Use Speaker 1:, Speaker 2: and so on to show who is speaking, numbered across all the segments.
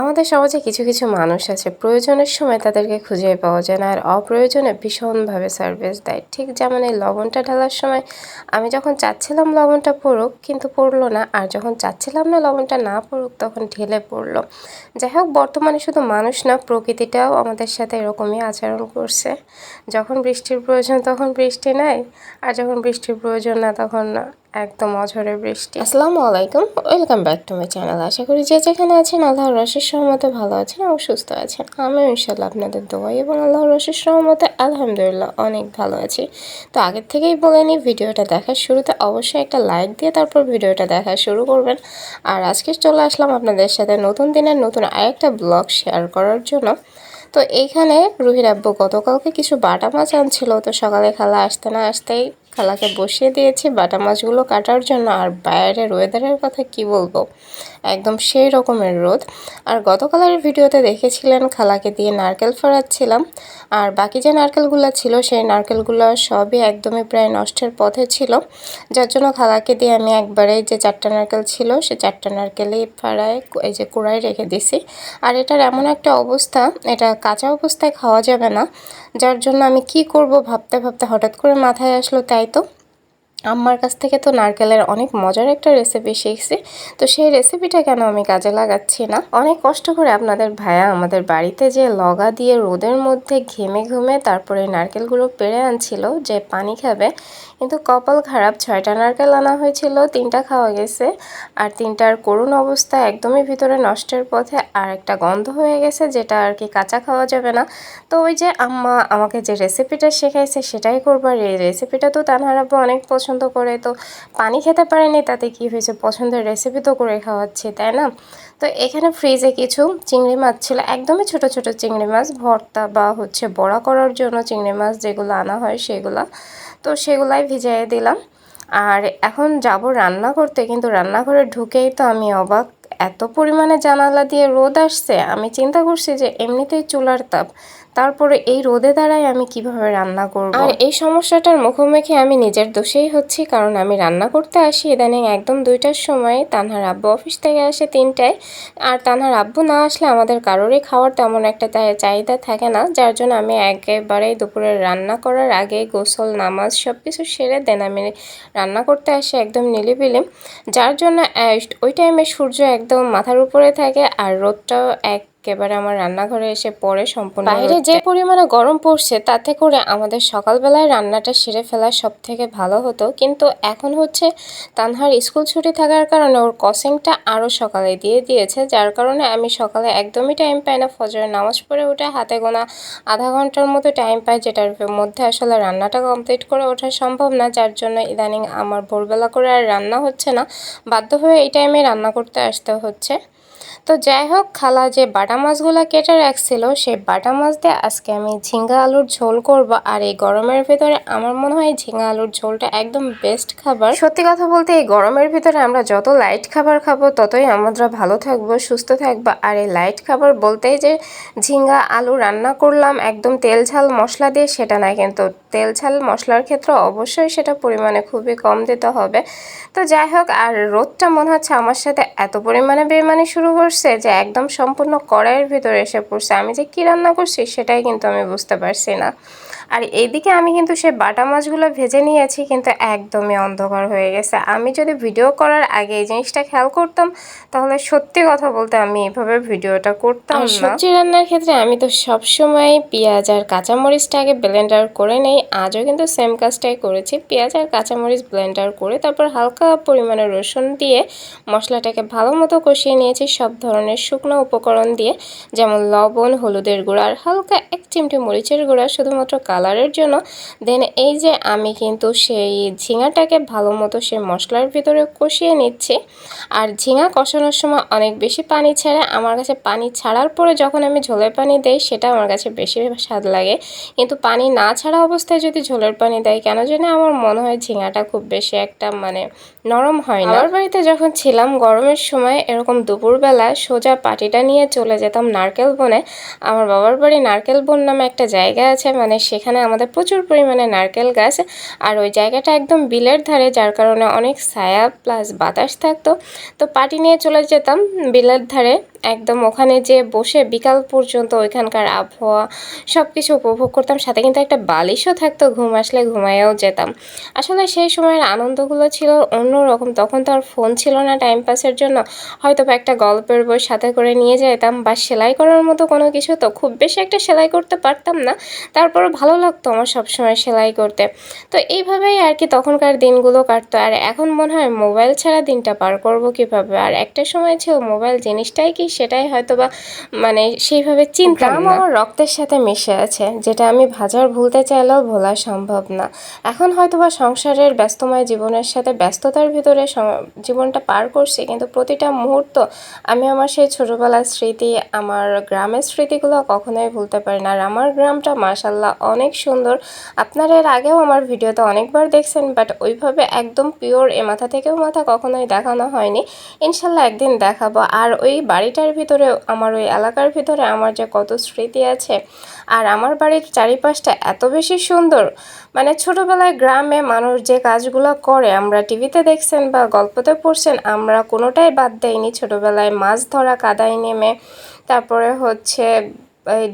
Speaker 1: আমাদের সমাজে কিছু কিছু মানুষ আছে, প্রয়োজনের সময় তাদেরকে খুঁজে পাওয়া যায় না আর অপ্রয়োজনে ভীষণভাবে সার্ভিস দেয়। ঠিক যেমন এই লবণটা ঢালার সময় আমি যখন চাচ্ছিলাম লবণটা পড়ুক কিন্তু পড়ল না, আর যখন চাচ্ছিলাম না লবণটা না পড়ুক তখন ঢেলে পড়ল। যাই হোক, বর্তমানে শুধু মানুষ না, প্রকৃতিটাও আমাদের সাথে এরকমই আচরণ করছে। যখন বৃষ্টির প্রয়োজন তখন বৃষ্টি নাই, আর যখন বৃষ্টির প্রয়োজন না তখন একদম অঝরে বৃষ্টি। আসসালামু আলাইকুম, welcome back to my channel. আশা করি যে যেখানে আছেন আল্লাহর রসের সহমতে ভালো আছেন এবং সুস্থ আছেন। আমি ইনশাল্লাহ আপনাদের দোয়াই এবং আল্লাহর রসের সহমতে আলহামদুলিল্লাহ অনেক ভালো আছি। তো আগের থেকেই বলে নিই, ভিডিওটা দেখার শুরুতে অবশ্যই একটা লাইক দিয়ে তারপর ভিডিওটা দেখা শুরু করবেন। আর আজকে চলে আসলাম আপনাদের সাথে নতুন দিনের নতুন আরেকটা ব্লগ শেয়ার করার জন্য। তো এইখানে রুহির আব্বু গতকালকে কিছু বাটা মাছ আনছিল, তো সকালে খালা আসতে না আসতেই খালাকে বসিয়ে দিয়েছি বাটা মাছগুলো কাটার জন্য আর বাইরের ওয়েদারের কথা কি বলব? একদম সেই রকমের রোদ। আর গতকালের ভিডিওতে দেখেছিলেন খালাকে দিয়ে নারকেল ফেরাচ্ছিলাম আর বাকি যে নারকেলগুলো ছিল, সেই নারকেলগুলো সবই একদমই প্রায় নষ্টের পথে ছিল। যার জন্য খালাকে দিয়ে আমি একবারে যে চারটা নারকেল ছিল, সে চারটা নারকেলই ফাড়ায় এই যে কুড়াই রেখে দিছি। আর এটার এমন একটা অবস্থা, এটা কাঁচা অবস্থায় খাওয়া যাবে না। যার জন্য আমি কি করব ভাবতে ভাবতে হঠাৎ করে মাথায় আসলো তাই তো। আম্মার কাছ থেকে তো নারকেলের অনেক মজার একটা রেসিপি শিখছি। তো সেই রেসিপিটা কেন আমি কাজে লাগাচ্ছি না? অনেক কষ্ট করে আপনাদের ভাইয়া আমাদের বাড়িতে যে লগা দিয়ে রোদের মধ্যে ঘেমে ঘুমে তারপরে নারকেলগুলো পেরে আনছিল যে পানি খাবে, কিন্তু কপাল খারাপ, ছয়টা নারকেল আনা হয়েছিল, তিনটা খাওয়া গেছে, আর তিনটার করুণ অবস্থা একদমই ভিতরে নষ্টের পথে আর একটা গন্ধ হয়ে গেছে যেটা আর কি কাঁচা খাওয়া যাবে না। তো ওই যে আম্মা আমাকে যে রেসিপিটা শেখাইছে সেটাই করবার এই রেসিপিটা তো তানহারাব্বু অনেক পছন্দ করে, তো পানি খেতে পারেনি, তাতে কি হয়েছে? পছন্দের রেসিপি তো করে খাওয়াচ্ছি, তাই না? তো এখানে ফ্রিজে কিছু চিংড়ি মাছ ছিল, একদমই ছোট ছোট চিংড়ি মাছ, ভর্তা বা হচ্ছে বড়া করার জন্য চিংড়ি মাছ যেগুলো আনা হয় সেগুলো। তো সেগুলাই ভিজাইয়ে দিলাম। আর এখন যাব রান্না করতে, কিন্তু রান্নাঘরে ঢুকেই তো আমি অবাক, এত পরিমাণে জানালা দিয়ে রোদ আসছে। আমি চিন্তা করছি যে এমনিতেই চুলার তাপ তারপরে এই রোদে দ্বারাই আমি কীভাবে রান্না করব? আর এই সমস্যাটার মুখোমুখি আমি নিজের দোষেই হচ্ছি, কারণ আমি রান্না করতে আসি ইদানিং একদম দুইটার সময়। তানহার আব্বু অফিস থেকে আসে তিনটায়। আর তানহার আব্বু না আসলে আমাদের কারোরই খাওয়ার তেমন একটা চাহিদা থাকে না। যার জন্য আমি একেবারেই দুপুরে রান্না করার আগে গোসল, নামাজ সব কিছু সেরে দেন আমি রান্না করতে আসি একদম নিলিবিলি যার জন্য ওই টাইমে সূর্য একদম মাথার উপরে থাকে আর রোদটাও এক একেবারে আমার রান্নাঘরে এসে পড়ে সম্পূর্ণ বাইরে যে পরিমাণে গরম পড়ছে তাতে করে আমাদের সকালবেলায় রান্নাটা সেরে ফেলা সব থেকে ভালো হতো। কিন্তু এখন হচ্ছে তানহার স্কুল ছুটি থাকার কারণে ওর কসিংটা আরও সকালে দিয়ে দিয়েছে যার কারণে আমি সকালে একদমই টাইম পাই না। ফজরের নামাজ পড়ে উঠে হাতে গোনা আধা ঘণ্টার মতো টাইম পাই যেটার মধ্যে আসলে রান্নাটা কমপ্লিট করে ওঠা সম্ভব না যার জন্য ইদানিং আমার ভোরবেলা করে আর রান্না হচ্ছে না। বাধ্য হয়ে এই টাইমে রান্না করতে আসতে হচ্ছে। তো যাই হোক, খালা যে বাটা মাছগুলো কেটে রাখছিল সেই বাটা মাছ দিয়ে আজকে আমি ঝিঙ্গা আলুর ঝোল করব। আর এই গরমের ভিতরে আমার মনে হয় ঝিঙ্গা আলুর ঝোলটা একদম বেস্ট খাবার। সত্যি কথা বলতে এই গরমের ভিতরে আমরা যত লাইট খাবার খাব, ততই আমরা ভালো থাকব, সুস্থ থাকব। আর এই লাইট খাবার বলতেই যে ঝিঙ্গা আলু রান্না করলাম, একদম তেল ঝাল মশলা দিয়ে, সেটা না। কিন্তু তেল ঝাল মশলার ক্ষেত্রে অবশ্যই সেটা পরিমাণে খুবই কম দিতে হবে। তো যাই হোক, আর রোদটা মনে হচ্ছে আমার সাথে এত পরিমাণে বেমানি শুরু করছে যে একদম সম্পূর্ণ কড়াইয়ের ভিতরে এসে পড়ছে। আমি যে কী রান্না করছি সেটাই কিন্তু আমি বুঝতে পারছি না। আর এইদিকে আমি কিন্তু সে বাটা মাছগুলো ভেজে নিয়েছি কিন্তু একদমই অন্ধকার হয়ে গেছে। আমি যদি ভিডিও করার আগে এই জিনিসটা খেয়াল করতাম তাহলে সত্যি কথা বলতে আমি এভাবে ভিডিওটা করতাম না। সবজি রান্নার ক্ষেত্রে আমি তো সবসময় পেঁয়াজ আর কাঁচামরিচটা আগে ব্লেন্ডার করে নেই। আজও কিন্তু সেম কাজটাই করেছি পেঁয়াজ আর কাঁচামরিচ ব্লেন্ডার করে তারপর হালকা পরিমাণে রসুন দিয়ে মশলাটাকে ভালো মতো কষিয়ে নিয়েছি সব ধরনের শুকনো উপকরণ দিয়ে যেমন লবণ হলুদের গুঁড়া আর হালকা এক চিমটি মরিচের গুঁড়া শুধুমাত্র কালারের জন্য দেন এই যে আমি কিন্তু সেই ঝিঙাটাকে ভালো মতো সে মশলার ভিতরে কষিয়ে নিচ্ছি। আর ঝিঙা কষানোর সময় অনেক বেশি পানি ছাড়ে। আমার কাছে পানি ছাড়ার পরে যখন আমি ঝোলের পানি দেই, সেটা আমার কাছে বেশি স্বাদ লাগে। কিন্তু পানি না ছাড়া অবস্থায় যদি ঝোলের পানি দেয়, কেন জানি আমার মনে হয় ঝিঙাটা খুব বেশি একটা মানে নরম হয় না। আমার বাড়িতে যখন ছিলাম গরমের সময়, এরকম দুপুরবেলা সোজা পাটিটা নিয়ে চলে যেতাম নারকেল বনে। আমার বাবার বাড়ি নারকেল বন নামে একটা জায়গা আছে মানে সেখানে আমাদের প্রচুর পরিমাণে নারকেল গাছ আর ওই জায়গাটা একদম বিলের ধারে, যার কারণে অনেক ছায়া প্লাস বাতাস থাকতো। তো পাটি নিয়ে চলে যেতাম বিলের ধারে। একদম ওখানে যে বসে বিকাল পর্যন্ত ওইখানকার আবহাওয়া সব কিছু উপভোগ করতাম। সাথে কিন্তু একটা বালিশও থাকতো, ঘুম আসলে ঘুমায়েও যেতাম। আসলে সেই সময়ের আনন্দগুলো ছিল অন্যরকম। তখন তো আর ফোন ছিল না টাইম পাসের জন্য। হয়তো বা একটা গল্পের বই সাথে করে নিয়ে যেতাম বা সেলাই করার মতো কোনো কিছু তো খুব বেশি একটা সেলাই করতে পারতাম না। তারপরও ভালো লাগতো আমার সবসময় সেলাই করতে। তো এইভাবেই আর কি তখনকার দিনগুলো কাটতো। আর এখন মনে হয় মোবাইল ছাড়া দিনটা পার করব কীভাবে? আর একটা সময় ছিল মোবাইল জিনিসটাই কি সেটাই হয়তো বা মানে সেইভাবে চিন্তা আমার রক্তের সাথে মিশে আছে যেটা আমি ভাজার ভুলতে চাইলেও ভোলা সম্ভব না। এখন হয়তো বা সংসারের ব্যস্তময় জীবনের সাথে ব্যস্ততার ভিতরে জীবনটা পার করছি কিন্তু প্রতিটা মুহূর্ত আমি আমার সেই ছোটোবেলার স্মৃতি আমার গ্রামের স্মৃতিগুলো কখনোই ভুলতে পারি না। আর আমার গ্রামটা মাসাল্লাহ অনেক সুন্দর। আপনারা এর আগেও আমার ভিডিওতে অনেকবার দেখছেন বাট ওইভাবে একদম পিওর এ মাথা থেকেও মাথা কখনোই দেখানো হয়নি। ইনশাল্লাহ একদিন দেখাবো। আর ওই বাড়িটার ভিতরে, আমার ওই এলাকার ভিতরে আমার যে কত স্মৃতি আছে আর আমার বাড়ির চারিপাশটা এত বেশি সুন্দর। মানে ছোটোবেলায় গ্রামে মানুষ যে কাজগুলো করে, আমরা টিভিতে দেখছেন বা গল্পতে পড়ছেন, আমরা কোনোটাই বাদ দেয়নি ছোটোবেলায় মাছ ধরা, কাদায় নেমে, তারপরে হচ্ছে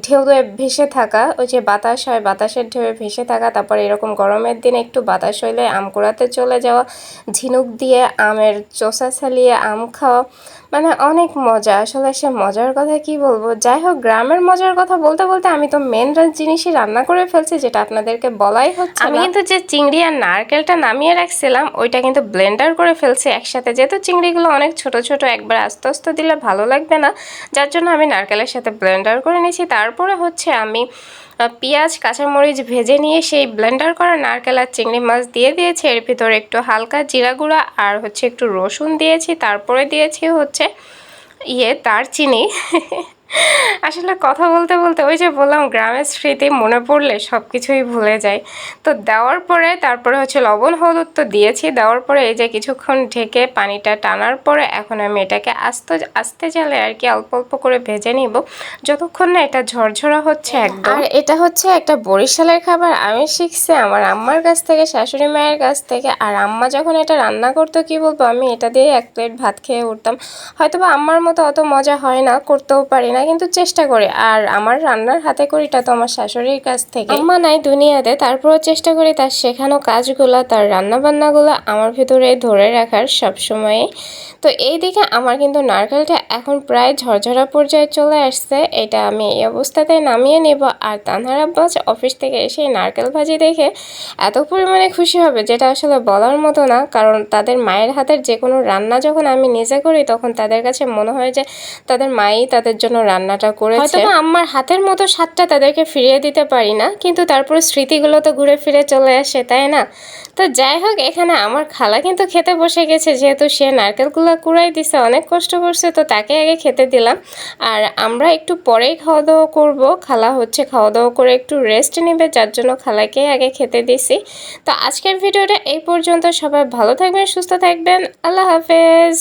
Speaker 1: ঢেউয়ে ভেসে থাকা, ওই যে বাতাস হয়, বাতাসের ঢেউয়ে ভেসে থাকা, তারপর এরকম গরমের দিনে একটু বাতাস হইলে আম কুড়াতে চলে যাওয়া, ঝিনুক দিয়ে আমের চোষা ছালিয়ে আম খাওয়া মানে অনেক মজা। আসলে সে মজার কথা কি বলব? যাই হোক গ্রামের মজার কথা বলতে বলতে আমি তো মেন জিনিসই রান্না করে ফেলছি যেটা আপনাদেরকে বলাই হচ্ছে আমি কিন্তু যে চিংড়ি আর নারকেলটা নামিয়ে রাখছিলাম ওইটা কিন্তু ব্লেন্ডার করে ফেলছি একসাথে। যেহেতু চিংড়িগুলো অনেক ছোট ছোট একবার আস্তে আস্তে দিলে ভালো লাগবে না যার জন্য আমি নারকেলের সাথে ব্লেন্ডার করে নিয়েছি। তারপরে হচ্ছে আমি পেঁয়াজ, কাঁচামরিচ ভেজে নিয়ে সেই ব্লেন্ডার করা নারকেল আর চিংড়ি মাছ দিয়ে দিয়েছি। এর ভিতরে একটু হালকা জিরা গুঁড়া আর হচ্ছে একটু রসুন দিয়েছি। তারপরে দিয়েছি হচ্ছে ইয়ে দারচিনি। আসলে কথা বলতে বলতে ওই যে বললাম, গ্রামের স্মৃতি মনে পড়লে সব কিছুই ভুলে যায়। তো দেওয়ার পরে তারপরে হচ্ছে লবণ, হলুদ তো দিয়েছি। দেওয়ার পরে এই যে কিছুক্ষণ ঢেকে পানিটা টানার পরে এখন আমি এটাকে আস্তে আস্তে জালে আর কি অল্প অল্প করে ভেজে নিব। যতক্ষণ না এটা ঝরঝরা হচ্ছে একদম। আর এটা হচ্ছে একটা বরিশালের খাবার। আমি শিখছি আমার আম্মার কাছ থেকে, শাশুড়ি মায়ের কাছ থেকে। আর আম্মা যখন এটা রান্না করতো, কি বলব? আমি এটা দিয়ে এক প্লেট ভাত খেয়ে উঠতাম। হয়তো বা আম্মার মতো অত মজা হয় না, করতেও পারি না। কিন্তু চেষ্টা করি। আর আমার রান্নার হাতে করিটা তো আমার শাশুড়ির কাছ থেকে। আম্মা নাই দুনিয়াতে, তারপরও চেষ্টা করি তার শেখানো কাজগুলো, তার রান্নাবান্নাগুলো আমার ভিতরে ধরে রাখার সব সময়। তো এই দিকে আমার কিন্তু নারকেলটা এখন প্রায় ঝরঝরা পর্যায়ে চলে আসছে। এটা আমি এই অবস্থাতে নামিয়ে নেব। আর তানহার আব্বাস অফিস থেকে এসে নারকেল ভাজি দেখে এত পরিমাণে খুশি হবে, যেটা আসলে বলার মতো না। কারণ তাদের মায়ের হাতের যে কোনো রান্না যখন আমি নিজে করি, তখন তাদের কাছে মনে হয় যে তাদের মাই তাদের জন্য রান্নাটা করেছে। হয়তো আমার হাতের মতো স্বাদটা তাদেরকে ফিরিয়ে দিতে পারি না, কিন্তু তারপরে স্মৃতিগুলো তো ঘুরে ফিরে চলে আসে, তাই না? তো যাই হোক, এখানে আমার খালা কিন্তু খেতে বসে গেছে, যেহেতু সে নারকেলগুলো কুড়াই দিছে, অনেক কষ্ট করছে, তো তাকে আগে খেতে দিলাম। আর আমরা একটু পরেই খাওয়া দাওয়া করব, খালা হচ্ছে খাওয়া দাওয়া করে একটু রেস্ট নেবে, যার জন্য খালাকে আগে খেতে দিছি। তো আজকের ভিডিওটা এই পর্যন্ত, সবাই ভালো থাকবেন, সুস্থ থাকবেন, আল্লাহ হাফেজ।